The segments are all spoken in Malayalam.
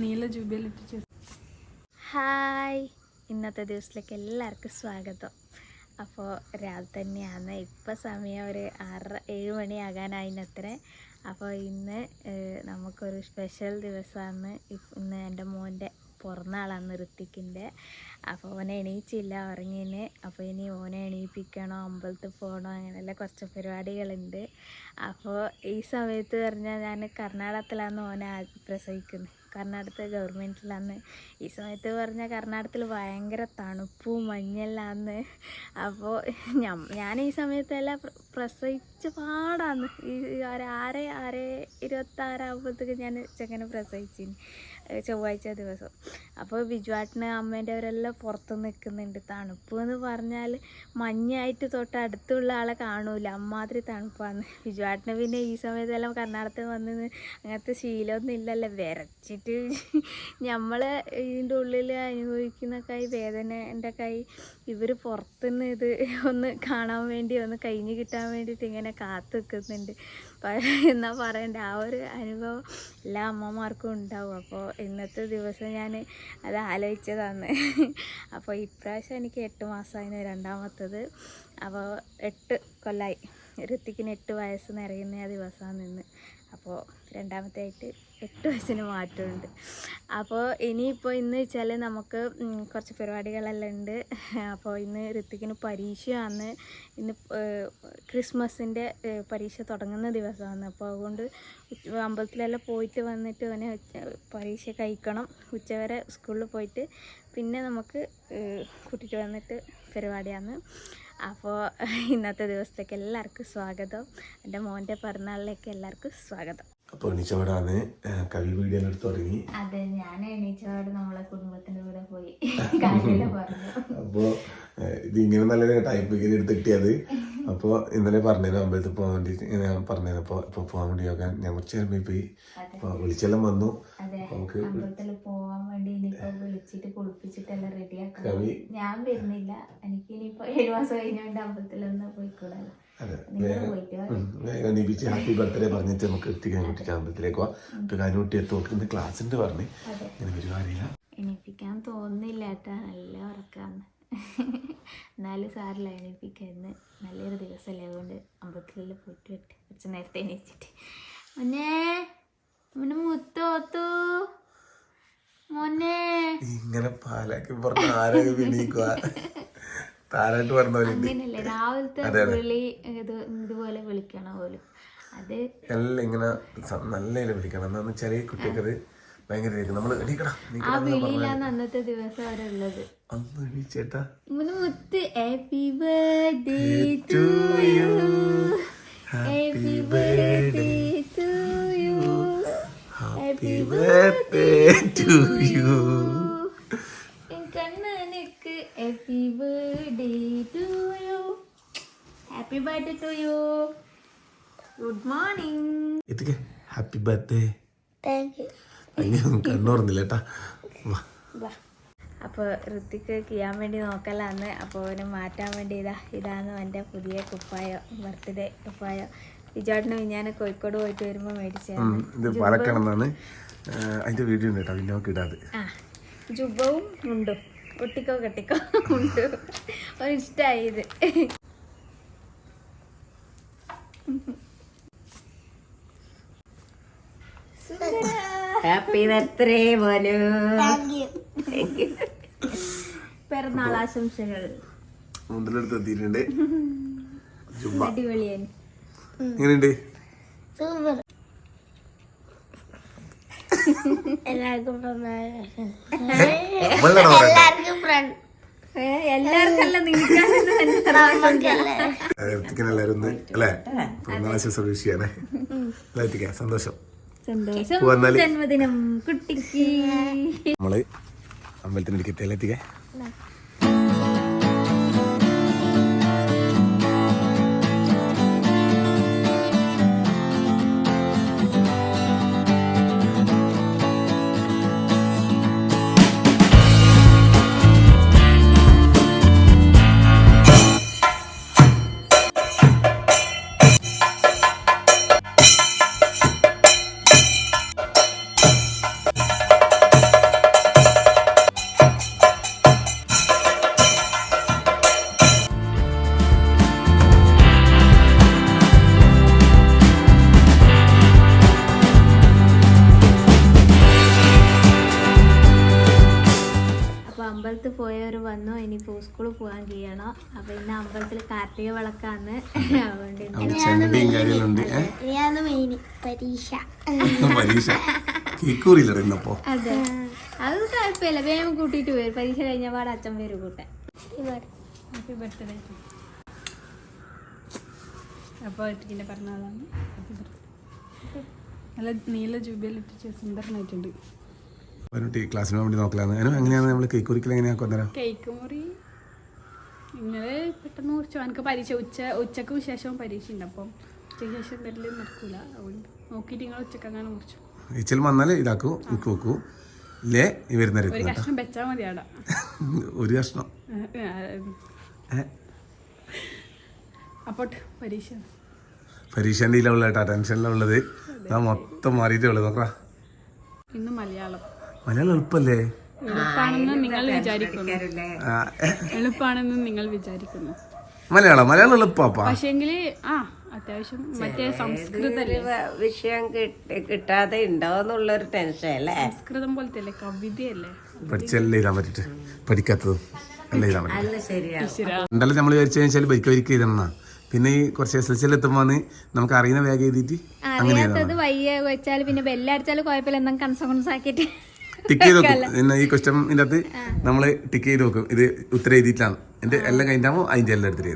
നീല ജൂബിലിട്ട് ഹായ്. ഇന്നത്തെ ദിവസത്തിലേക്ക് എല്ലാവർക്കും സ്വാഗതം. അപ്പോൾ രാവിലെ തന്നെയാണ്. ഇപ്പോൾ സമയം ഒരു ആറ് ഏഴ് മണിയാകാനായിനത്ര അപ്പോൾ ഇന്ന് നമുക്കൊരു സ്പെഷ്യൽ ദിവസമാണ്. ഇന്ന് എന്റെ മോന്റെ പിറന്നാളാണ് ഋത്തിക്കിന്റെ അപ്പോൾ ഓനെ എണീച്ചില്ല ഉറങ്ങിന്. അപ്പോൾ ഇനി ഓനെ എണീപ്പിക്കണോ അമ്പലത്തിൽ പോകണോ അങ്ങനെയുള്ള കുറച്ച് പരിപാടികളുണ്ട്. അപ്പോൾ ഈ സമയത്ത് പറഞ്ഞാൽ ഞാൻ കർണാടകത്തിലാണ് ഓനെ പ്രസവിക്കുന്നത് കർണാടകത്തെ ഗവൺമെന്റിലാണ് ഈ സമയത്ത് പറഞ്ഞാൽ കർണാടകത്തിൽ ഭയങ്കര തണുപ്പും മഞ്ഞെല്ലാന്ന്. അപ്പോൾ ഞാൻ ഈ സമയത്തെല്ലാം പ്രസവിച്ച് പാടാന്ന്. ഈ ഒരാറ് ആറ് ഇരുപത്താറാകുമ്പോഴത്തേക്ക് ഞാൻ ചെക്കനെ പ്രസവിച്ചിന്. ചൊവ്വാഴ്ച ദിവസം. അപ്പോൾ ബിജുവാട്ടിന് അമ്മേന്റെ അവരെല്ലാം പുറത്ത് നിൽക്കുന്നുണ്ട്. തണുപ്പ് എന്ന് പറഞ്ഞാൽ മഞ്ഞായിട്ട് തൊട്ട് അടുത്തുള്ള ആളെ കാണൂല. അമ്മാതിരി തണുപ്പാണ് ബിജുവാട്ടിന് പിന്നെ ഈ സമയത്തെല്ലാം കർണാടകത്തിൽ വന്ന് അങ്ങനത്തെ ശീലമൊന്നും ഇല്ലല്ലോ. വിരച്ചിട്ട് നമ്മൾ ഇതിന്റെ ഉള്ളിൽ അനുഭവിക്കുന്ന കൈ വേദനന്റെ കൈ ഇവർ പുറത്തുനിന്ന് ഇത് ഒന്ന് കാണാൻ വേണ്ടി ഒന്ന് കഴിഞ്ഞ് കിട്ടാൻ വേണ്ടിയിട്ട് ഇങ്ങനെ കാത്തു നിൽക്കുന്നുണ്ട്. എന്നാ പറയണ്ട? ആ ഒരു അനുഭവം എല്ലാ അമ്മമാർക്കും ഉണ്ടാവും. അപ്പോൾ ഇന്നത്തെ ദിവസം ഞാൻ അത് ആലോചിച്ചതാണ്. അപ്പോൾ ഇപ്രാവശ്യം എനിക്ക് എട്ട് മാസമായിരുന്നു രണ്ടാമത്തത്. അപ്പോൾ എട്ട് കൊല്ലായി. ഋത്തിക്കിന് എട്ട് വയസ്സ് നിറയുന്ന ആ ദിവസമാണ് നിന്ന് അപ്പോൾ രണ്ടാമത്തെ ആയിട്ട് എട്ട് വയസ്സിന് മാറ്റമുണ്ട്. അപ്പോൾ ഇനിയിപ്പോൾ ഇന്ന് വെച്ചാൽ നമുക്ക് കുറച്ച് പരിപാടികളെല്ലാം ഉണ്ട്. അപ്പോൾ ഇന്ന് ഋത്തിക്കിന് പരീക്ഷയാണ്. ഇന്ന് ക്രിസ്മസിന്റെ പരീക്ഷ തുടങ്ങുന്ന ദിവസമാണ്. അപ്പോൾ അതുകൊണ്ട് അമ്പലത്തിലെല്ലാം പോയിട്ട് വന്നിട്ട് അവനെ പരീക്ഷ കഴിക്കണം. ഉച്ചവരെ സ്കൂളിൽ പോയിട്ട് പിന്നെ നമുക്ക് കൂട്ടിയിട്ട് വന്നിട്ട് പരിപാടിയാണ്. അപ്പോൾ ഇന്നത്തെ ദിവസത്തേക്ക് എല്ലാവർക്കും സ്വാഗതം. എന്റെ മോന്റെ പിറന്നാളിലേക്ക് എല്ലാവർക്കും സ്വാഗതം. അപ്പോൾ എണീച്ചവടാണ് കവി വീഡിയോ എടുത്ത് തുടങ്ങി. അതെ ഞാൻ എണീച്ചവട് നമ്മളെ കുടുംബത്തിന്റെ കൂടെ പോയി. അപ്പോൾ ഇത് ഇങ്ങനെ നല്ല ടൈപ്പ് ഇങ്ങനെ എടുത്ത് കിട്ടിയത്. അപ്പോൾ ഇന്നലെ പറഞ്ഞത് അമ്പലത്തിൽ പോകാൻ വേണ്ടി ഇങ്ങനെ പറഞ്ഞത് അപ്പോൾ ഇപ്പോൾ പോകാൻ വേണ്ടി നോക്കാൻ ഞാൻ കുറച്ച് നേരം പോയി. അപ്പോൾ വിളിച്ചെല്ലാം വന്നു. നമുക്ക് പോവാൻ വേണ്ടി വിളിച്ചിട്ട് കുളിപ്പിച്ചിട്ടെല്ലാം ഞാൻ വരുന്നില്ല. എനിക്ക് ഇനിയിപ്പോ ഏഴ് മാസം അമ്പലത്തിലൊന്ന് പോയിക്കൂടാലോ ഹാപ്പി ബർത്ത്ഡേ പറഞ്ഞിട്ട് നമുക്ക് എത്തിക്കാൻ കുട്ടിക്ക് അമ്പലത്തിലേക്ക് പോവാം. ഇപ്പോൾ കാനുകുട്ടി എത്തും. ക്ലാസ് ഉണ്ട് പറഞ്ഞ്. ഇങ്ങനെ പരിപാടിയില്ല എനിപ്പിക്കാൻ തോന്നുന്നില്ല ഏട്ടാ നല്ല ഉറക്കാന്ന്. എന്നാലും സാറില്ല എണീപ്പിക്കാന്ന് നല്ലൊരു ദിവസമല്ലേ അതുകൊണ്ട് അമ്പലത്തിലെല്ലാം പോയിട്ട് വിട്ട് കുറച്ച് നേരത്തെ എണീച്ചിട്ട്. മോനെ മോനെ മുത്തോത്തു മോനെ. ഇങ്ങനെ പാലാക്കി പറഞ്ഞ ആരൊക്കെ വിളിക്കുക താരായിട്ട് അങ്ങനെയല്ലേ രാവിലത്തെ വിളി ഇത് ഇതുപോലെ വിളിക്കണം പോലും. അത് എല്ലാം ഇങ്ങനെ നല്ല വിളിക്കണം. എന്താന്ന് വെച്ചാൽ കുട്ടികൾക്ക് ഭയങ്കര എണീക്കടാ ആ വിളിയിലാണ് അന്നത്തെ ദിവസം അവരുള്ളത് അന്ന് എണീച്ചേട്ടാ മോനെ മുത്ത് happy birthday to you happy birthday to you happy birthday to you കണ്ണനക്ക് happy birthday to you happy birthday to you good morning happy birthday കണ്ണോർന്നില്ല ഏട്ടാ? വാ. അപ്പോൾ ഋത്തിക്ക് ചെയ്യാൻ വേണ്ടി നോക്കലാന്ന്. അപ്പോൾ അവനെ മാറ്റാൻ വേണ്ടി ഇതാ ഇതാണ് എന്റെ പുതിയ കുപ്പായോ ബർത്ത്ഡേ കുപ്പായോ. വിജോട്ടിന് ഞാൻ കോഴിക്കോട് പോയിട്ട് വരുമ്പോൾ മേടിച്ചതാണ്. ഇത് പാലക്കാണെന്നാണ് അതിന്റെ വീഡിയോ ഉണ്ട് കേട്ടോ നമുക്ക് ആ ജുബവും മുണ്ടും ഒട്ടിക്കോ കെട്ടിക്കോ മുണ്ടും ഇഷ്ടമായി ഇത്. ഹാപ്പി ബർത്ത്ഡേ പോലു പിറന്നാൾ ആശംസകൾ. മുതലെടുത്ത് എത്തിയിട്ടുണ്ട്. ജുബ അടിപൊളിയാണ്. എങ്ങനെയുണ്ട്? എല്ലാവർക്കും എല്ലാവരും ഒന്ന് അല്ലേ സന്തോഷം. ജന്മദിനം കുട്ടിക്ക്. നമ്മൾ അമ്പലത്തിന്റെ ഇരിക്കത്തെ കാർത്തിക വിളക്കാന്ന് അതുകൊണ്ട് പരീക്ഷ. പരീക്ഷ. കേക്കൂറില്ല ഇന്നപ്പോ. അതെ. അത് കുഴപ്പമില്ല. വേഗം കൂട്ടിയിട്ട് വരും. പരീക്ഷ കഴിഞ്ഞ പാടെ അച്ഛൻ പേര് കൂട്ടെ ഹാപ്പി ബർത്ത്ഡേ അപ്പോൾ ഇട്ടിക്കിന്റെ പറഞ്ഞതാണ് ഹാപ്പി ബർത്ത്ഡേ നല്ല നീല ജൂബിലിട്ട് സുന്ദരനായിട്ടുണ്ട്. ക്ലാസ്സിന് വേണ്ടി നോക്കലാണ് അതിന് എങ്ങനെയാണ് നമ്മൾ കേക്ക് മുറിക്കൽ എങ്ങനെയാ കേക്ക് മുറി ഇന്നലെ പെട്ടെന്ന് കുറച്ചു എനിക്ക് പരീക്ഷ ഉച്ച ഉച്ചയ്ക്ക് വിശേഷവും പരീക്ഷ ഉണ്ട് അപ്പം ഉച്ചയ്ക്ക് ശേഷം വരൽ നടക്കൂല. അതുകൊണ്ട് നോക്കിയിട്ട് നിങ്ങൾ ഉച്ചയ്ക്ക് അങ്ങനെ കുറച്ചു. ഇച്ചൽ വന്നാൽ ഇതാക്കൂ ഉക്ക് വെക്കൂ. ഇല്ലേ? വരുന്ന ഒരു കഷ്ണം വെച്ചാൽ മതി അവിടെ. ഒരു കഷ്ണം. അപ്പോട്ട് അപ്പോൾ പരീക്ഷ. പരീക്ഷന്റെ ഇതിലുള്ള ടെൻഷനിലുള്ളത് ഞാൻ മൊത്തം മാറിയിട്ടേ ഉള്ളു നോക്കാം ഇന്ന് മലയാളം. മലയാളം എളുപ്പല്ലേ? എളുപ്പാണെന്ന് നിങ്ങൾ വിചാരിക്കുന്നു. എളുപ്പാണെന്ന് നിങ്ങൾ വിചാരിക്കുന്നു. മലയാളം മലയാളം എളുപ്പാപ്പാ പക്ഷേങ്കിൽ ആ അത്യാവശ്യം മറ്റേ സംസ്കൃത വിഷയം കിട്ടി കിട്ടാതെ ഉണ്ടോന്നുള്ളൊരു ടെൻഷൻ അല്ലേ? സംസ്കൃതം പോലത്തെ അല്ലേ കവിതയല്ലേ പഠിച്ചല്ലേ പറ്റിട്ട്. പഠിക്കാത്തത് അല്ല ശരിയാ ഉണ്ടല്ലോ നമ്മൾ വിചാരിച്ചു കഴിഞ്ഞാൽ ബൈക്ക് വരിക ഇതെന്നാ പിന്നെ ഈ കുറച്ച് എസ് എൽ സിയിൽ എത്തുമ്പോൾ നമുക്ക് അറിയുന്ന വേഗം എഴുതിയിട്ട് അറിയാത്തത് വയ്യ വെച്ചാൽ പിന്നെ ബെല്ലടിച്ചാൽ കുഴപ്പമില്ല. എന്തെങ്കിലും കൺസോൺസ് കൊൺസാക്കിയിട്ട് ടിക്ക് ചെയ്ത് വെക്കും. ഇന്ന് ഈ ക്വസ്റ്റ്യന്റെ അകത്ത് നമ്മൾ ടിക്ക് ചെയ്ത് വെക്കും. ഇത് ഉത്തരം എഴുതിയിട്ടാണ് എന്റെ എല്ലാം കഴിഞ്ഞാമോ അതിന്റെ എല്ലാം എടുത്തിട്ട്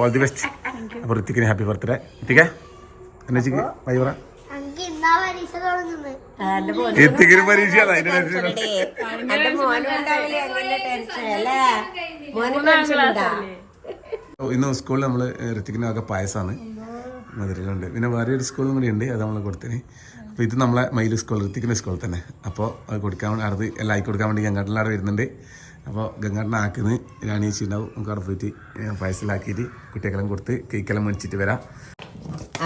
ഓൾ ദി ബെസ്റ്റ് അപ്പൊ ഋത്തിക്കിന് ഹാപ്പി ബർത്ത്ഡേ ഋത്തിക്കേ എന്നെ വെച്ചിക്ക് ബൈ പറ. പരീക്ഷ ഇന്ന് സ്കൂളിൽ നമ്മൾ ഋത്തിക്കിനൊക്കെ പായസമാണ്. മധുരയിലുണ്ട്. പിന്നെ വേറെ ഒരു സ്കൂളും കൂടി ഉണ്ട്. അത് നമ്മൾ കൊടുത്തിന്. അപ്പോൾ ഇത് നമ്മളെ മയിൽ സ്കൂൾ ഋത്തിക്കിന്റെ സ്കൂൾ തന്നെ. അപ്പോൾ അത് കൊടുക്കാൻ വേണ്ടി അടുത്ത് എല്ലാം ആക്കി കൊടുക്കാൻ വേണ്ടി ഗംഗാട്ടിലാടെ വരുന്നുണ്ട്. അപ്പോൾ ഗംഗാട്ടിനെ ആക്കുന്ന രാണീച്ചി ഉണ്ടാവും. നമുക്ക് അവിടെ പോയിട്ട് പായസലാക്കിയിട്ട് കുട്ടികളെല്ലാം കൊടുത്ത് കേക്കെല്ലാം മേടിച്ചിട്ട് വരാം.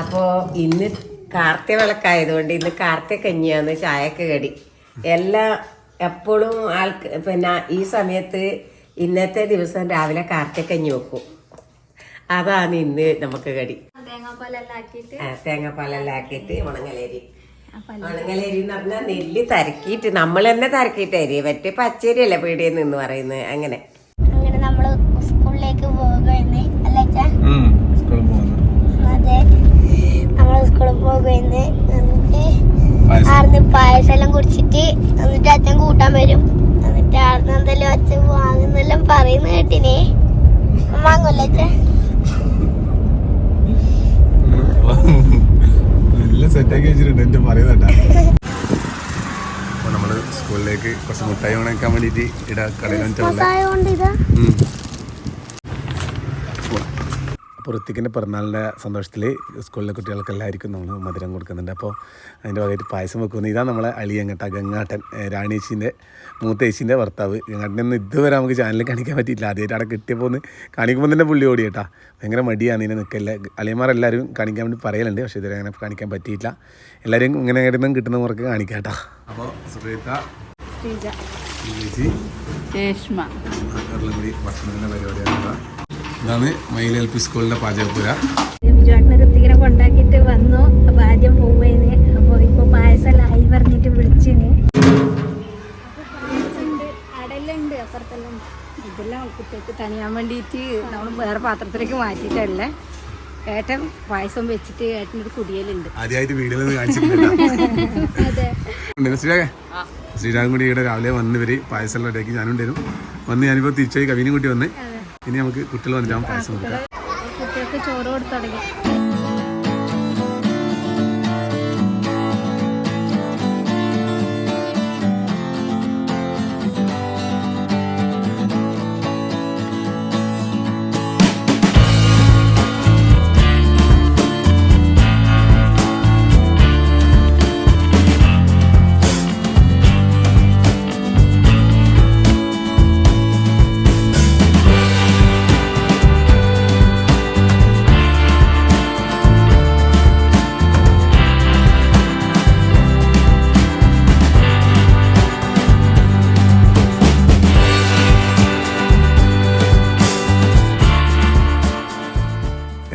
അപ്പോൾ ഇന്ന് കാർത്തിക വിളക്കായതുകൊണ്ട് ഇന്ന് കാർത്തിക കഞ്ഞിയാണ് ചായക്ക് കടി. എല്ലാ എപ്പോഴും ആൾക്ക് പിന്നെ ഈ സമയത്ത് ഇന്നത്തെ ദിവസം രാവിലെ കാർത്തിക കഞ്ഞി വെക്കും. അതാണ് ഇന്ന് നമുക്ക് കടി. തേങ്ങാപ്പാലെല്ലാം ആക്കിയിട്ട്. തേങ്ങാപ്പാലെല്ലാം ആക്കിയിട്ട് ഉണങ്ങലേരി. എന്ന് നെല്ല് തരക്കിയിട്ട് നമ്മൾ തന്നെ തരക്കിയിട്ട് അരി. മറ്റേ പച്ചരി അല്ലേ പീടിയിൽ നിന്ന് പറയുന്നത്. അങ്ങനെ. അങ്ങനെ നമ്മൾ സ്കൂളിലേക്ക് പോകുന്നു. അതെ. നമ്മൾ സ്കൂളിൽ പോകുകയെന്ന് എന്നിട്ട് ആർന്ന് പായസം എല്ലാം കുടിച്ചിട്ട് എന്നിട്ട് അച്ഛൻ കൂട്ടാൻ വരും. എന്നിട്ട് ആർന്ന് എന്തെല്ലാം അച്ഛൻ വാങ്ങുന്നെല്ലാം പറയുന്ന കേട്ടിനെ. വാങ്ങൂല്ലേ അച്ഛൻ നല്ല സെറ്റാക്കി വെച്ചിട്ടുണ്ട്. എന്റെ പറയുന്നേട്ടാ അപ്പോൾ നമ്മൾ സ്കൂളിലേക്ക് കുറച്ച് മുട്ടായി ഉണക്കാൻ വേണ്ടിയിട്ട് ഇവിടെ കടയിൽ ഋത്തിക്കിന്റെ പിറന്നാളിന്റെ സന്തോഷത്തിൽ സ്കൂളിലെ കുട്ടികൾക്ക് എല്ലാവർക്കും നമ്മൾ മധുരം കൊടുക്കുന്നുണ്ട്. അപ്പോൾ അതിന്റെ വകയായിട്ട് പായസം വെക്കുന്നത് ഇതാണ് നമ്മളെ അളിയങ്ങട്ട ഗംഗാട്ടൻ രാണിയേച്ചീന്റെ മൂത്തേച്ചീന്റെ ഭർത്താവ്. ഗംഗാട്ടനെ ഒന്നും ഇതുവരെ നമുക്ക് ചാനലിൽ കാണിക്കാൻ പറ്റിയില്ല ആദ്യമായിട്ട് അവിടെ കിട്ടിയപ്പോൾ ഒന്ന് കാണിക്കുമ്പോൾ തന്നെ പുള്ളി ഓടി കേട്ടാ. ഭയങ്കര മടിയാണ് ഇതിനെ നിൽക്കല്ല അളിയന്മാരെല്ലാവരും കാണിക്കാൻ വേണ്ടി പറയലുണ്ട് പക്ഷേ ഇതുവരെ അങ്ങനെ കാണിക്കാൻ പറ്റിയില്ല എല്ലാവരും ഇങ്ങനെ കിട്ടുന്ന മുറക്ക് കാണിക്കാം കേട്ടോ. അപ്പോൾ ചേച്ചി ഭക്ഷണത്തിന്റെ പരിപാടിയാണ് ഇതാണ് മയിൽ എൽ പി സ്കൂളിന്റെ പാചകപ്പുര ഋത്തികിനെ കൊണ്ടാക്കിയിട്ട് വന്നു. അപ്പോൾ ആദ്യം പോവേന്ന് അപ്പോൾ ഇപ്പൊ പായസമെല്ലാം ആയി പറഞ്ഞിട്ട് വിളിച്ചിന്. അടലുണ്ട് അപ്പുറത്തെല്ലാം ഇതെല്ലാം കുട്ടികൾക്ക് തനിയാൻ വേണ്ടിയിട്ട് നമ്മൾ വേറെ പാത്രത്തിലേക്ക് മാറ്റിയിട്ടല്ലേ. ഏട്ടൻ പായസം വെച്ചിട്ട് ഏട്ടനൊരു കുടിയലുണ്ട്. ആദ്യമായിട്ട് ശ്രീരാഗേ? ശ്രീരാഗം കൂടി ഇവിടെ രാവിലെ വന്ന് ഇവർ പായസം റെഡിയാക്കി ഇടയ്ക്ക് ഞാനും ഉണ്ടായിരുന്നു. വന്ന് ഞാനിപ്പോൾ തിരിച്ചായി കവിനും കൂട്ടി വന്ന്. ഇനി നമുക്ക് കുട്ടികൾ വന്നിട്ട് പായസം കൊടുക്കാം. കുട്ടികൾക്ക് ചോറ് കൊടുത്തു തുടങ്ങി.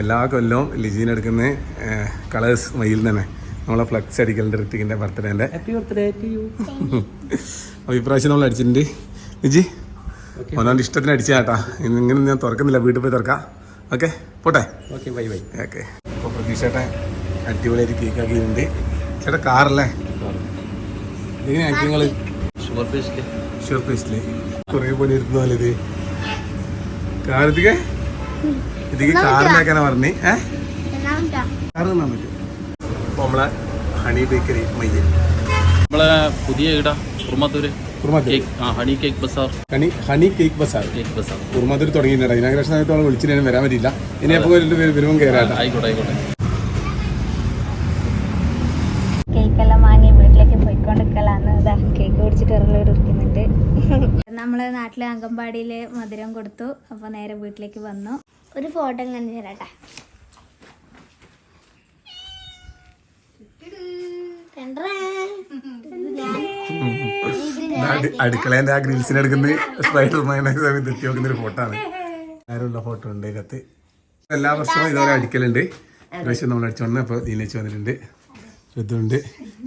എല്ലാ കൊല്ലവും ലിജീൻ എടുക്കുന്ന കളേഴ്സ് മയിൽ തന്നെ. നമ്മളെ ഫ്ലക്സ് അടിക്കലുണ്ട് ഋത്തിക്കിന്റെ ബർത്ത്ഡേന്റെ അപ്പോൾ ഇപ്രാവശ്യം നമ്മൾ അടിച്ചിട്ടുണ്ട്. ലിജി ഒന്നാണ്ട് ഇഷ്ടത്തിന് അടിച്ചാ കേട്ടാ. ഇങ്ങനെ ഞാൻ തുറക്കുന്നില്ല വീട്ടിൽ പോയി തുറക്കാം. ഓക്കെ പോട്ടെ? ഓക്കെ ബൈ ബൈ ഓക്കെ അപ്പോൾ പ്രതീക്ഷ അടിപൊളിയായിട്ട് കേക്ക് ആക്കിയിട്ടുണ്ട്. ചേട്ടാ കാറല്ലേ? ഇതിങ്ങനെ ആക്കി നിങ്ങൾ ഷുഗർ പേസ്റ്റ് ഷുഗർ പേസ്റ്റിൽ കുറേ ഇത്. കാറത്തിക്ക് ഇതിക്ക് കാറിനാക്കാനാ പറഞ്ഞ്? ഏ? എന്നാ കാറ് തിന്നാൻ പറ്റും അപ്പോൾ നമ്മളെ ഹണി ബേക്കറി മയ്യ നമ്മളെ പുതിയ ഇട Kurumathur. Honey cake bazaar. Honey honey cake bazaar. Cake bazaar. Kurumathur തുടങ്ങിയിട്ടുണ്ട്. ഇനാഗ്രേഷൻ സമയത്ത് വിളിച്ചിട്ട് വരാൻ പറ്റില്ല ഇനി അപ്പോൾ വരുമ്പോൾ കയറാട്ടെ ആയിക്കോട്ടെ ആയിക്കോട്ടെ കേക്കെല്ലാം വാങ്ങി വീട്ടിലേക്ക് പോയിക്കൊണ്ടിരിക്കലാന്ന് ഇതാ കേക്ക് കുടിച്ചിട്ട് ഇറങ്ങലോട് ഇരിക്കുന്നുണ്ട് നമ്മളെ നാട്ടിലെ അങ്കമ്പാടിയിൽ മധുരം കൊടുത്തു. അപ്പോൾ നേരെ വീട്ടിലേക്ക് വന്നു. ഒരു ഫോട്ടോ കണ്ടു? തരാട്ടെ അടുക്കളേന്റെ ആ ഗ്രിൽസിന് എടുക്കുന്ന സ്പൈഡർ ഒരു ഫോട്ടോ ആണ്. ആരുള്ള ഫോട്ടോ ഉണ്ട് ഇതിനകത്ത്. എല്ലാ വർഷവും ഇതുവരെ അടിക്കലുണ്ട്. പ്രാവശ്യം നമ്മൾ അടിച്ചോണ്ട് അപ്പോൾ ദീനേച്ച് വന്നിട്ടുണ്ട്. ഇതുണ്ട്.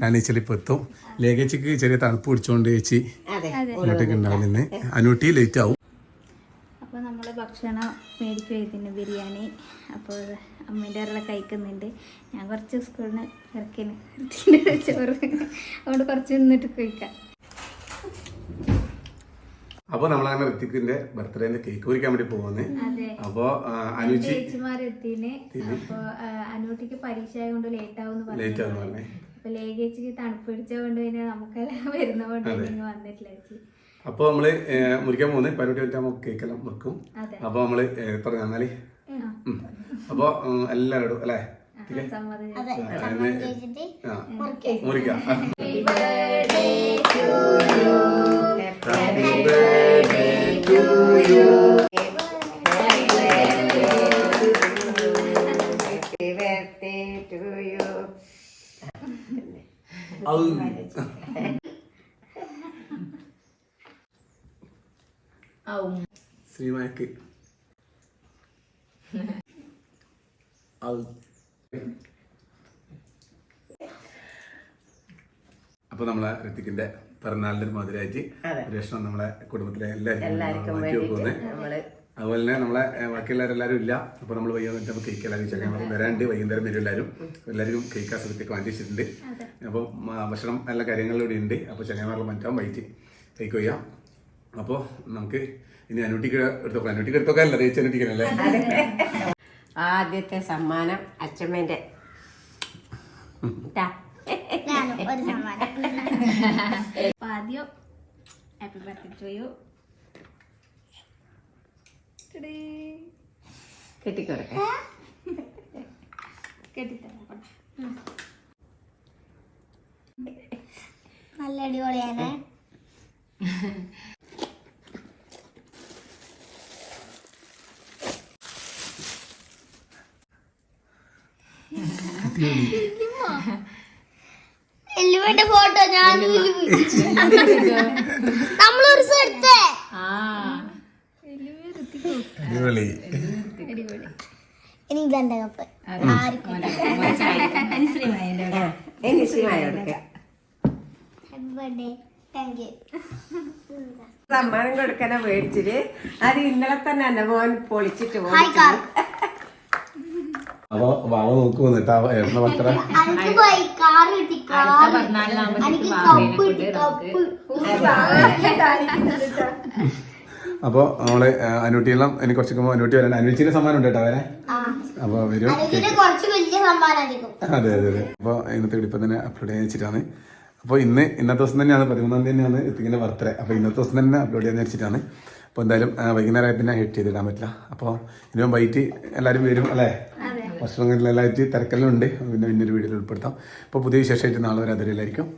ഞാനേച്ചാൽ ഇപ്പോൾ എത്തും ലേഖേച്ചിക്ക് ചെറിയ തണുപ്പ് പിടിച്ചോണ്ട് ചേച്ചി ഇങ്ങോട്ടേക്ക് ഉണ്ടാവില്ല ഇന്ന് അനുട്ടി ലേറ്റ് ആവും. അപ്പോൾ നമ്മൾ ഭക്ഷണം മേടിക്കുന്നു ബിരിയാണി. അപ്പോൾ അമ്മേന്റെ ഒരാളെ കഴിക്കുന്നുണ്ട്. ഞാൻ കുറച്ച് സ്കൂളിന് ഇറക്കിന് ചോറ്. അതുകൊണ്ട് കുറച്ച് നിന്നിട്ട് കഴിക്കാം. അപ്പോൾ നമ്മളങ്ങനെ ഋത്തിക്കിന്റെ ബർത്ത്ഡേന്റെ കേക്ക് കുറിക്കാൻ വേണ്ടി പോകുന്നത് അതെ. അപ്പോൾ അപ്പോൾ അനുട്ടിക്ക് പരീക്ഷ ആയതുകൊണ്ട് ലേറ്റ് ആവും ലേറ്റ് പറഞ്ഞു. അപ്പൊ നമ്മൾ തണുപ്പ് പിടിച്ചതുകൊണ്ട് പിന്നെ നമുക്കെല്ലാം വരുന്നതുകൊണ്ട് നിങ്ങൾ വന്നിട്ടില്ല ചേച്ചി. അപ്പോൾ നമ്മൾ മുറിക്കാൻ പോകുന്നത് പരിപാടി വെച്ചാൽ നമുക്ക് കേക്കെല്ലാം വെക്കും. അതെ. അപ്പോൾ നമ്മൾ പറഞ്ഞാൽ അപ്പോൾ എല്ലാവരോടും അല്ലേ? സമ്മതം ആ, birthday to you. Happy birthday to you ശ്രീമാക്ക്. അപ്പൊ നമ്മളെ ഋത്തിക്കിന്റെ പിറന്നാളിന്റെ ഒരു മധുരമായിട്ട് രക്ഷണം നമ്മളെ കുടുംബത്തിലെ എല്ലാവർക്കും മാറ്റി വെക്കുന്നത് അതുപോലെ തന്നെ നമ്മളെ ഏഹ്, ബാക്കിയുള്ളവരെല്ലാവരും ഇല്ല. അപ്പൊ നമ്മൾ വൈകുന്നേരം നമുക്ക് കേക്ക് എല്ലാവരും ചെല്ലാം വരാണ്ട് വൈകുന്നേരം വരും എല്ലാവരും എല്ലാവർക്കും കേക്ക് ആസ്വദിക്കൊക്കെ വാങ്ങിച്ചിട്ടുണ്ട് അപ്പൊ അപ്പോൾ ഭക്ഷണം എല്ലാ കാര്യങ്ങളിലൂടെ ഉണ്ട്. അപ്പോൾ ചങ്ങന്മാരെല്ലാം മറ്റാവും വൈറ്റ് കേക്ക് വയ്യാം. അപ്പോൾ നമുക്ക് ഇനി അനുട്ടിക്ക് എടുത്തോക്കാം അനുട്ടിക്ക് എടുത്തോക്കാം അല്ല? റേച്ച് അനുട്ടിക്കനല്ലേ ആദ്യത്തെ സമ്മാനം അച്ഛമ്മേന്റെ. ഒരു സമ്മാനം. അപ്പൊ ആദ്യം ഹാപ്പി ബർത്ത്ഡേ ടു യു കെട്ടിക്കൊടുക്ക. കെട്ടിത്തരാം. നല്ല അടിപൊളിയാണ്. എല്ലുവിന്റെ ഫോട്ടോ ഞാൻ നമ്മളൊരു ഒരു എടുത്തേ. അടിപൊളി. ഇനി ഇതെന്റെ കപ്പ്? സമ്മാനം കൊടുക്കാനാ മേടിച്ചിട്ട് അത് ഇന്നലെ തന്നെ എന്നെ മോൻ പൊളിച്ചിട്ട് അപ്പൊ വാവ നോക്ക് വന്നിട്ടാ എണ്ണ പത്ര കാർ കിട്ടി കാർ എനിക്ക് കപ്പ് കിട്ടി കപ്പ്. അപ്പോൾ നമ്മൾ അനുട്ടിയെല്ലാം എനിക്ക് കുറച്ച് അനുട്ടി വരാൻ അനുട്ടിന്റെ സമ്മാനം ഉണ്ട് കേട്ടോ വരെ. അപ്പോൾ വരും അതെ അതെ അതെ. അപ്പോൾ ഇന്നത്തെ വീഡിയോ ഇപ്പം തന്നെ അപ്ലോഡ് ചെയ്യാൻ വെച്ചിട്ടാണ്. അപ്പോൾ ഇന്ന് ഇന്നത്തെ ദിവസം തന്നെയാണ് പതിമൂന്നാം തീയതി തന്നെയാണ് എത്തിക്കുന്ന ബർത്ത്ഡേ. അപ്പോൾ ഇന്നത്തെ ദിവസം തന്നെ അപ്ലോഡ് ചെയ്യാൻ വെച്ചിട്ടാണ്. അപ്പോൾ എന്തായാലും വൈകുന്നേരം വൈകുന്നേരമായി പിന്നെ എഡിറ്റ് ചെയ്തിടാൻ പറ്റില്ല. അപ്പോൾ ഇനിയും വൈറ്റ് എല്ലാവരും വരും അല്ലേ? ഭക്ഷണം എല്ലാവരും തിരക്കെല്ലാം ഉണ്ട്. പിന്നെ പിന്നൊരു വീഡിയോയിൽ ഉൾപ്പെടുത്താം. അപ്പോൾ പുതിയ വിശേഷമായിട്ട് നാളെ വരെ അതിലായിരിക്കും